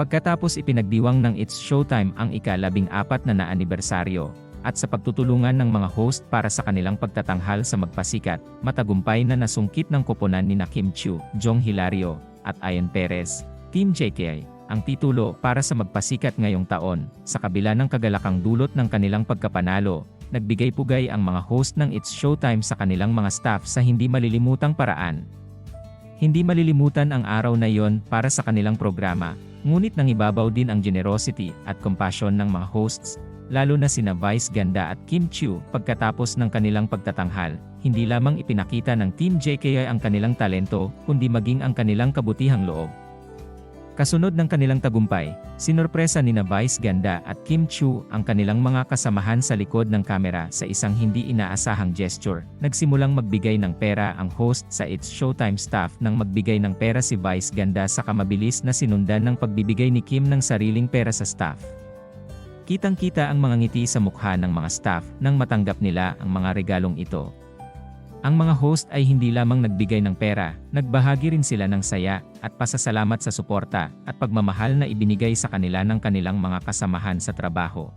Pagkatapos ipinagdiwang ng It's Showtime ang ika-labing apat na na-anibersaryo, at sa pagtutulungan ng mga host para sa kanilang pagtatanghal sa magpasikat, matagumpay na nasungkit ng koponan ni na Kim Chiu, Jong Hilario, at Ayan Perez, Team JKI, ang titulo para sa magpasikat ngayong taon. Sa kabila ng kagalakang dulot ng kanilang pagkapanalo, nagbigay pugay ang mga host ng It's Showtime sa kanilang mga staff sa hindi malilimutang paraan. Hindi malilimutan ang araw na yon para sa kanilang programa, ngunit nang ibabaw din ang generosity at compassion ng mga hosts, lalo na sina Vice Ganda at Kim Chiu pagkatapos ng kanilang pagtatanghal, hindi lamang ipinakita ng Team JKI ang kanilang talento, kundi maging ang kanilang kabutihang loob. Kasunod ng kanilang tagumpay, sinorpresa ni na Vice Ganda at Kim Chu ang kanilang mga kasamahan sa likod ng kamera sa isang hindi inaasahang gesture. Nagsimulang magbigay ng pera ang host sa It's Showtime staff nang magbigay ng pera si Vice Ganda sa kamabilis na sinundan ng pagbibigay ni Kim ng sariling pera sa staff. Kitang-kita ang mga ngiti sa mukha ng mga staff nang matanggap nila ang mga regalong ito. Ang mga host ay hindi lamang nagbigay ng pera, nagbahagi rin sila ng saya at pasasalamat sa suporta at pagmamahal na ibinigay sa kanila ng kanilang mga kasamahan sa trabaho.